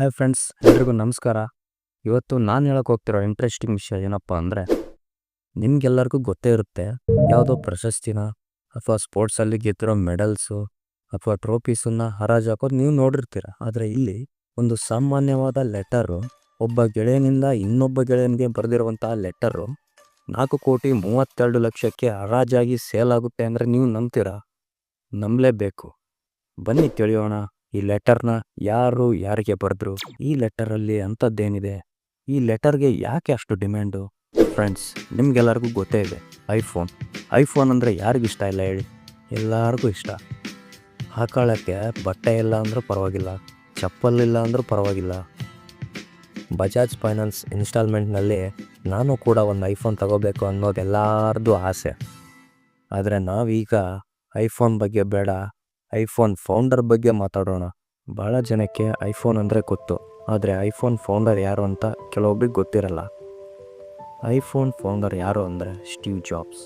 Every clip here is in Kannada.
ಹಾಯ್ ಫ್ರೆಂಡ್ಸ್ ಎಲ್ರಿಗೂ ನಮಸ್ಕಾರ. ಇವತ್ತು ನಾನು ಹೇಳಕ್ಕೆ ಹೋಗ್ತಿರೋ ಇಂಟ್ರೆಸ್ಟಿಂಗ್ ವಿಷಯ ಏನಪ್ಪ ಅಂದರೆ, ನಿಮ್ಗೆಲ್ಲರಿಗೂ ಗೊತ್ತೇ ಇರುತ್ತೆ, ಯಾವುದೋ ಪ್ರಶಸ್ತಿನ ಅಥವಾ ಸ್ಪೋರ್ಟ್ಸಲ್ಲಿ ಗೆದ್ದಿರೋ ಮೆಡಲ್ಸು ಅಥವಾ ಟ್ರೋಫೀಸನ್ನ ಹರಾಜು ಹಾಕೋದು ನೀವು ನೋಡಿರ್ತೀರ. ಆದರೆ ಇಲ್ಲಿ ಒಂದು ಸಾಮಾನ್ಯವಾದ ಲೆಟರು ಒಬ್ಬ ಗೆಳೆಯನಿಂದ ಇನ್ನೊಬ್ಬ ಗೆಳೆಯನಿಗೆ ಬರೆದಿರುವಂತಹ ಲೆಟರು ನಾಲ್ಕು ಕೋಟಿ ಮೂವತ್ತೆರಡು ಲಕ್ಷಕ್ಕೆ ಹರಾಜಾಗಿ ಸೇಲ್ ಆಗುತ್ತೆ ಅಂದರೆ ನೀವು ನಂಬ್ತೀರಾ? ನಂಬಲೇಬೇಕು. ಬನ್ನಿ ತಿಳಿಯೋಣ. ಈ ಲೆಟರ್ನ ಯಾರು, ಯಾರಿಗೆ ಬರೆದ್ರು ಈ ಲೆಟರಲ್ಲಿ ಅಂಥದ್ದೇನಿದೆ? ಈ ಲೆಟರ್ಗೆ ಯಾಕೆ ಅಷ್ಟು ಡಿಮ್ಯಾಂಡು ಫ್ರೆಂಡ್ಸ್ ನಿಮ್ಗೆಲ್ಲರಿಗೂ ಗೊತ್ತೇ ಇದೆ ಐಫೋನ್ ಐಫೋನ್ ಅಂದರೆ ಯಾರಿಗಿಷ್ಟ ಇಲ್ಲ ಹೇಳಿ? ಎಲ್ಲರಿಗೂ ಇಷ್ಟ. ಹಾಕೊಳ್ಳೋಕ್ಕೆ ಬಟ್ಟೆ ಇಲ್ಲ ಅಂದರೂ ಪರವಾಗಿಲ್ಲ, ಚಪ್ಪಲ್ ಇಲ್ಲ ಅಂದರೂ ಪರವಾಗಿಲ್ಲ. ಬಜಾಜ್ ಫೈನಾನ್ಸ್ ಇನ್ಸ್ಟಾಲ್ಮೆಂಟ್ನಲ್ಲಿ ನಾನು ಕೂಡ ಒಂದು ಐಫೋನ್ ತಗೋಬೇಕು ಅನ್ನೋದು ಎಲ್ಲರದ್ದು ಆಸೆ. ಆದರೆ ನಾವೀಗ ಐಫೋನ್ ಬಗ್ಗೆ ಬೇಡ ಐಫೋನ್ ಫೌಂಡರ್ ಬಗ್ಗೆ ಮಾತಾಡೋಣ. ಭಾಳ ಜನಕ್ಕೆ ಐಫೋನ್ ಅಂದರೆ ಗೊತ್ತು. ಆದರೆ ಐಫೋನ್ ಫೌಂಡರ್ ಯಾರು ಅಂತ ಕೆಲವೊಬ್ರಿಗೆ ಗೊತ್ತಿರಲ್ಲ. ಐಫೋನ್ ಫೌಂಡರ್ ಯಾರು ಅಂದರೆ ಸ್ಟೀವ್ ಜಾಬ್ಸ್.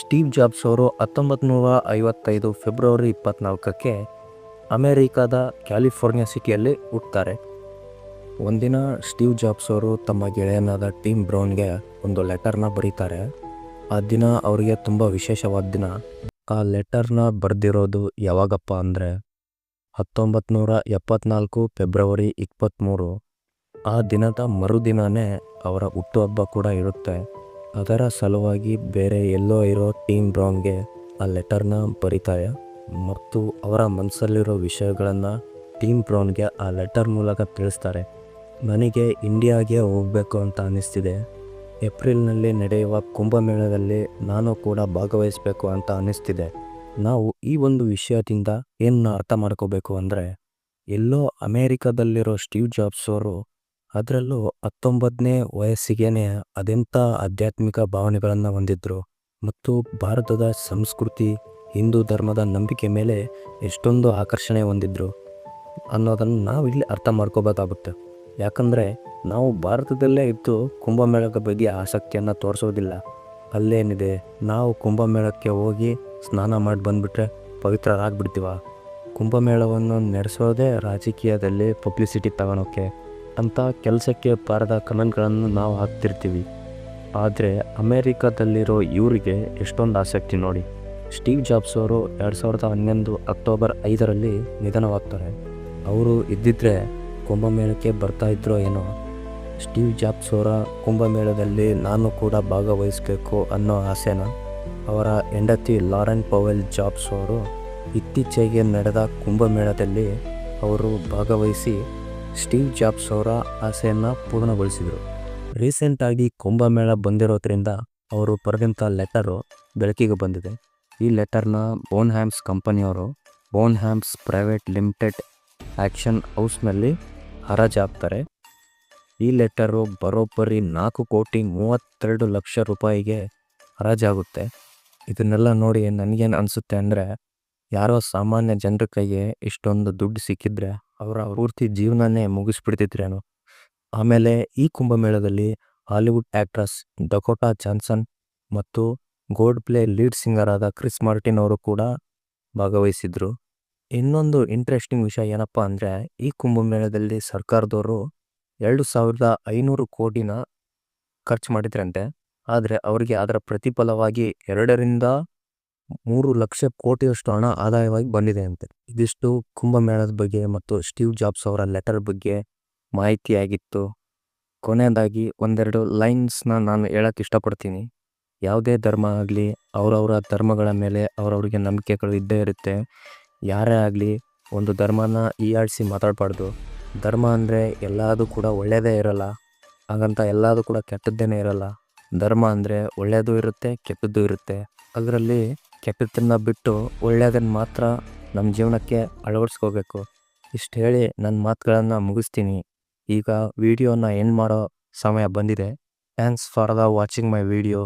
ಸ್ಟೀವ್ ಜಾಬ್ಸ್ ಅವರು ಹತ್ತೊಂಬತ್ತು ನೂರ ಐವತ್ತೈದು ಫೆಬ್ರವರಿ ಇಪ್ಪತ್ನಾಲ್ಕಕ್ಕೆ ಅಮೇರಿಕಾದ ಕ್ಯಾಲಿಫೋರ್ನಿಯಾ ಸಿಟಿಯಲ್ಲಿ ಹುಟ್ಟುತ್ತಾರೆ ಒಂದಿನ ಸ್ಟೀವ್ ಜಾಬ್ಸ್ ಅವರು ತಮ್ಮ ಗೆಳೆಯನಾದ ಟೀಮ್ ಬ್ರೌನ್ಗೆ ಒಂದು ಲೆಟರ್ನ ಬರೀತಾರೆ. ಆ ದಿನ ಅವರಿಗೆ ತುಂಬ ವಿಶೇಷವಾದ ದಿನ. ಆ ಲೆಟರ್ನ ಬರೆದಿರೋದು ಯಾವಾಗಪ್ಪ ಅಂದರೆ ಹತ್ತೊಂಬತ್ತು ನೂರ ಎಪ್ಪತ್ನಾಲ್ಕು ಫೆಬ್ರವರಿ ಇಪ್ಪತ್ತ್ಮೂರು. ಆ ದಿನದ ಮರುದಿನವೇ ಅವರ ಹುಟ್ಟುಹಬ್ಬ ಕೂಡ ಇರುತ್ತೆ. ಅದರ ಸಲುವಾಗಿ ಬೇರೆ ಎಲ್ಲೋ ಇರೋ ಟೀಮ್ ಬ್ರೌನ್ಗೆ ಆ ಲೆಟರ್ನ ಬರೀತಾರೆ. ಮತ್ತು ಅವರ ಮನಸ್ಸಲ್ಲಿರೋ ವಿಷಯಗಳನ್ನು ಟೀಮ್ ಬ್ರೌನ್ಗೆ ಆ ಲೆಟರ್ ಮೂಲಕ ತಿಳಿಸ್ತಾರೆ. ನನಗೆ ಇಂಡಿಯಾಗೆ ಹೋಗಬೇಕು ಅಂತ ಅನ್ನಿಸ್ತಿದೆ ಏಪ್ರಿಲ್ನಲ್ಲಿ ನಡೆಯುವ ಕುಂಭಮೇಳದಲ್ಲಿ ನಾನು ಕೂಡ ಭಾಗವಹಿಸಬೇಕು ಅಂತ ಅನ್ನಿಸ್ತಿದೆ. ನಾವು ಈ ಒಂದು ವಿಷಯದಿಂದ ಏನನ್ನ ಅರ್ಥ ಮಾಡ್ಕೋಬೇಕು ಅಂದರೆ, ಎಲ್ಲೋ ಅಮೇರಿಕಾದಲ್ಲಿರೋ ಸ್ಟೀವ್ ಜಾಬ್ಸ್ ಅವರು ಅದರಲ್ಲೂ ಹತ್ತೊಂಬತ್ತನೇ ವಯಸ್ಸಿಗೇನೆ ಅದೆಂಥ ಆಧ್ಯಾತ್ಮಿಕ ಭಾವನೆಗಳನ್ನು ಹೊಂದಿದ್ದರು ಮತ್ತು ಭಾರತದ ಸಂಸ್ಕೃತಿ, ಹಿಂದೂ ಧರ್ಮದ ನಂಬಿಕೆ ಮೇಲೆ ಎಷ್ಟೊಂದು ಆಕರ್ಷಣೆ ಹೊಂದಿದ್ರು ಅನ್ನೋದನ್ನು ನಾವು ಇಲ್ಲಿ ಅರ್ಥ ಮಾಡ್ಕೋಬೇಕಾಗುತ್ತೆ. ಯಾಕಂದರೆ ನಾವು ಭಾರತದಲ್ಲೇ ಇದ್ದು ಕುಂಭಮೇಳದ ಬಗ್ಗೆ ಆಸಕ್ತಿಯನ್ನು ತೋರಿಸೋದಿಲ್ಲ. ಅಲ್ಲೇನಿದೆ, ನಾವು ಕುಂಭಮೇಳಕ್ಕೆ ಹೋಗಿ ಸ್ನಾನ ಮಾಡಿ ಬಂದುಬಿಟ್ರೆ ಪವಿತ್ರರಾಗ್ಬಿಡ್ತೀವ? ಕುಂಭಮೇಳವನ್ನು ನಡೆಸೋದೇ ರಾಜಕೀಯದಲ್ಲಿ ಪಬ್ಲಿಸಿಟಿ ತಗೊಳೋಕ್ಕೆ ಅಂತ ಕೆಲಸಕ್ಕೆ ಬಾರದ ಕಮೆಂಟ್ಗಳನ್ನು ನಾವು ಹಾಕ್ತಿರ್ತೀವಿ. ಆದರೆ ಅಮೇರಿಕಾದಲ್ಲಿರೋ ಇವರಿಗೆ ಎಷ್ಟೊಂದು ಆಸಕ್ತಿ ನೋಡಿ. ಸ್ಟೀವ್ ಜಾಬ್ಸ್ ಅವರು ಎರಡು ಸಾವಿರದ ಹನ್ನೊಂದು ಅಕ್ಟೋಬರ್ ಐದರಲ್ಲಿ ನಿಧನವಾಗ್ತಾರೆ. ಅವರು ಇದ್ದಿದ್ರೆ ಕುಂಭಮೇಳಕ್ಕೆ ಬರ್ತಾ ಇದ್ರೋ ಏನೋ? ಸ್ಟೀವ್ ಜಾಬ್ಸ್ ಅವರ ಕುಂಭಮೇಳದಲ್ಲಿ ನಾನು ಕೂಡ ಭಾಗವಹಿಸಬೇಕು ಅನ್ನೋ ಆಸೆನ? ಅವರ ಹೆಂಡತಿ ಲಾರೆನ್ ಪವೆಲ್ ಜಾಬ್ಸ್ ಅವರು ಇತ್ತೀಚೆಗೆ ನಡೆದ ಕುಂಭಮೇಳದಲ್ಲಿ ಅವರು ಭಾಗವಹಿಸಿ ಸ್ಟೀವ್ ಜಾಬ್ಸ್ ಅವರ ಆಸೆಯನ್ನು ಪೂರ್ಣಗೊಳಿಸಿದರು. ರೀಸೆಂಟಾಗಿ ಕುಂಭಮೇಳ ಬಂದಿರೋದ್ರಿಂದ ಅವರು ಬರೆದಂಥ ಲೆಟರು ಬೆಳಕಿಗೆ ಬಂದಿದೆ. ಈ ಲೆಟರ್ನ ಬೋನ್ ಹ್ಯಾಮ್ಸ್ ಕಂಪನಿಯವರು Bonhams private limited auction ಹೌಸ್ನಲ್ಲಿ ಹರಾಜು ಈ ಲೆಟರು ಬರೋಬ್ಬರಿ ನಾಲ್ಕು ಕೋಟಿ ಮೂವತ್ತೆರಡು ಲಕ್ಷ ರೂಪಾಯಿಗೆ ಹರಾಜಾಗುತ್ತೆ. ಇದನ್ನೆಲ್ಲ ನೋಡಿ ನನಗೇನು ಅನಿಸುತ್ತೆ ಅಂದರೆ, ಯಾರೋ ಸಾಮಾನ್ಯ ಜನರ ಕೈಗೆ ಇಷ್ಟೊಂದು ದುಡ್ಡು ಸಿಕ್ಕಿದ್ರೆ ಅವರ ಪೂರ್ತಿ ಜೀವನನೇ ಮುಗಿಸ್ಬಿಡ್ತಿದ್ರೇನೋ. ಆಮೇಲೆ ಈ ಕುಂಭಮೇಳದಲ್ಲಿ ಹಾಲಿವುಡ್ ಆ್ಯಕ್ಟ್ರಸ್ ಡಕೋಟಾ ಜಾನ್ಸನ್ ಮತ್ತು ಗೋಲ್ಡ್ ಪ್ಲೇ ಲೀಡ್ ಸಿಂಗರ್ ಆದ ಕ್ರಿಸ್ ಮಾರ್ಟಿನ್ ಅವರು ಕೂಡ ಭಾಗವಹಿಸಿದ್ರು. ಇನ್ನೊಂದು ಇಂಟ್ರೆಸ್ಟಿಂಗ್ ವಿಷಯ ಏನಪ್ಪ ಅಂದರೆ, ಈ ಕುಂಭಮೇಳದಲ್ಲಿ ಸರ್ಕಾರದವರು ಎರಡು ಸಾವಿರದ ಐನೂರು ಕೋಟಿನ ಖರ್ಚು ಮಾಡಿದ್ರಂತೆ. ಆದರೆ ಅವರಿಗೆ ಅದರ ಪ್ರತಿಫಲವಾಗಿ ಎರಡರಿಂದ ಮೂರು ಲಕ್ಷ ಕೋಟಿಯಷ್ಟು ಹಣ ಆದಾಯವಾಗಿ ಬಂದಿದೆ ಅಂತೆ. ಇದಿಷ್ಟು ಕುಂಭಮೇಳದ ಬಗ್ಗೆ ಮತ್ತು ಸ್ಟೀವ್ ಜಾಬ್ಸ್ ಅವರ ಲೆಟರ್ ಬಗ್ಗೆ ಮಾಹಿತಿಯಾಗಿತ್ತು. ಕೊನೆಯದಾಗಿ ಒಂದೆರಡು ಲೈನ್ಸ್ನ ನಾನು ಹೇಳಕ್ಕೆ ಇಷ್ಟಪಡ್ತೀನಿ. ಯಾವುದೇ ಧರ್ಮ ಆಗಲಿ, ಅವರವರ ಧರ್ಮಗಳ ಮೇಲೆ ಅವರವರಿಗೆ ನಂಬಿಕೆಗಳು ಇದ್ದೇ ಇರುತ್ತೆ. ಯಾರೇ ಆಗಲಿ ಒಂದು ಧರ್ಮನ ಈಯಾಡಿಸಿ ಮಾತಾಡಬಾರ್ದು. ಧರ್ಮ ಅಂದರೆ ಎಲ್ಲದೂ ಕೂಡ ಒಳ್ಳೆಯದೇ ಇರಲ್ಲ. ಹಾಗಂತ ಎಲ್ಲದೂ ಕೂಡ ಕೆಟ್ಟದ್ದೇನೇ ಇರಲ್ಲ. ಧರ್ಮ ಅಂದರೆ ಒಳ್ಳೆಯದು ಇರುತ್ತೆ, ಕೆಟ್ಟದ್ದು ಇರುತ್ತೆ. ಅದರಲ್ಲಿ ಕೆಟ್ಟದ್ದನ್ನು ಬಿಟ್ಟು ಒಳ್ಳೆಯದನ್ನು ಮಾತ್ರ ನಮ್ಮ ಜೀವನಕ್ಕೆ ಅಳವಡಿಸ್ಕೋಬೇಕು. ಇಷ್ಟು ಹೇಳಿ ನನ್ನ ಮಾತುಗಳನ್ನು ಮುಗಿಸ್ತೀನಿ. ಈಗ ವಿಡಿಯೋನ ಎಂಡ್ ಮಾಡೋ ಸಮಯ ಬಂದಿದೆ. Thanks for the watching my video